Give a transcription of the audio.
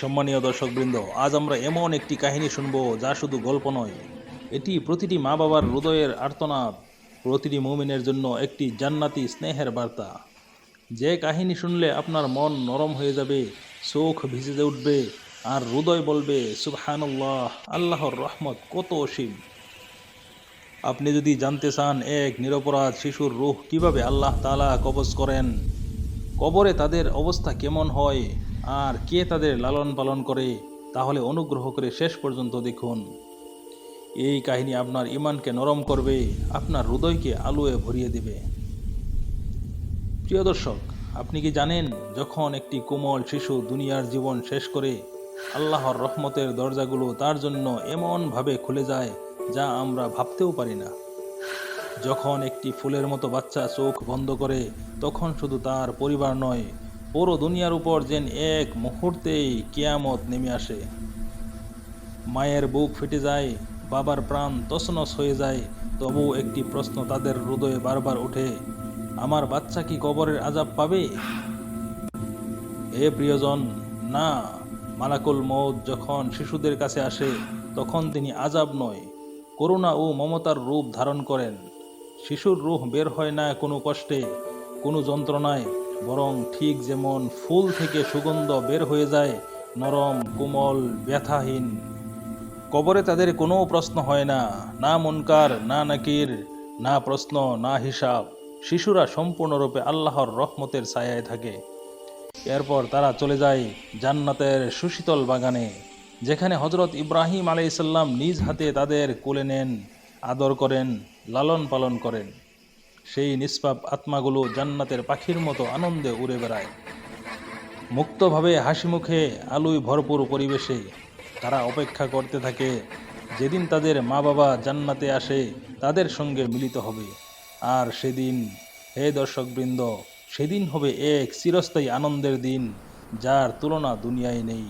সম্মানীয় দর্শকবৃন্দ, আজ আমরা এমন একটি কাহিনী শুনব যা শুধু গল্প নয়, এটি প্রতিটি মা বাবার হৃদয়ের আর্তনাদ, প্রতিটি মুমিনের জন্য একটি জান্নাতি স্নেহের বার্তা। যে কাহিনী শুনলে আপনার মন নরম হয়ে যাবে, চোখ ভিজে উঠবে আর হৃদয় বলবে, সুবহানাল্লাহ, আল্লাহর রহমত, কত অসীম। আপনি যদি জানতে চান এক নিরপরাধ শিশুর রূহ কীভাবে আল্লাহ তালা কবজ করেন, কবরে তাদের অবস্থা কেমন হয় আর কে তাদের লালন পালন করে, তাহলে অনুগ্রহ করে শেষ পর্যন্ত দেখুন। এই কাহিনী আপনার ইমানকে নরম করবে, আপনার হৃদয়কে আলোয় ভরিয়ে দেবে। প্রিয় দর্শক, আপনি কি জানেন, যখন একটি কোমল শিশু দুনিয়ার জীবন শেষ করে, আল্লাহর রহমতের দরজাগুলো তার জন্য এমনভাবে খুলে যায়, যা আমরা ভাবতেও পারি না। যখন একটি ফুলের মতো বাচ্চা চোখ বন্ধ করে, তখন শুধু তার পরিবার নয় পুরো দুনিয়ার উপর যেন এক মুহূর্তেই কেয়ামত নেমে আসে। মায়ের বুক ফেটে যায়, বাবার প্রাণ তছনছ হয়ে যায় তবু একটি প্রশ্ন তাদের হৃদয়ে বারবার ওঠে, আমার বাচ্চা কি কবরের আজাব পাবে? হে প্রিয়জন, না, মালাকুল মৌত যখন শিশুদের কাছে আসে, তখন তিনি আজাব নয়, করুণা ও মমতার রূপ ধারণ করেন। শিশুর রূহ বের হয় না কোনো কষ্টে, কোনো যন্ত্রণায় বরং ঠিক যেমন ফুল থেকে সুগন্ধ বের হয়ে যায়, নরম, কোমল, ব্যথাহীন। কবরে তাদের কোনো প্রশ্ন হয় না না মুনকার, না নাকির, না প্রশ্ন, না হিসাব। শিশুরা সম্পূর্ণরূপে আল্লাহর রহমতের ছায়ায় থাকে। এরপর তারা চলে যায় জান্নাতের সুশীতল বাগানে, যেখানে হজরত ইব্রাহিম আলাইসাল্লাম নিজ হাতে তাদের কোলে নেন, আদর করেন লালন পালন করেন। সেই নিষ্পাপ আত্মাগুলো জান্নাতের পাখির মতো আনন্দে উড়ে বেড়ায়। মুক্তভাবে হাসি মুখে আলুই ভরপুর পরিবেশে তারা অপেক্ষা করতে থাকে, যেদিন তাদের মা বাবা জান্নাতে আসে, তাদের সঙ্গে মিলিত হবে। আর সেদিন, হে দর্শকবৃন্দ, সেদিন হবে এক চিরস্থায়ী আনন্দের দিন, যার তুলনা দুনিয়ায় নেই।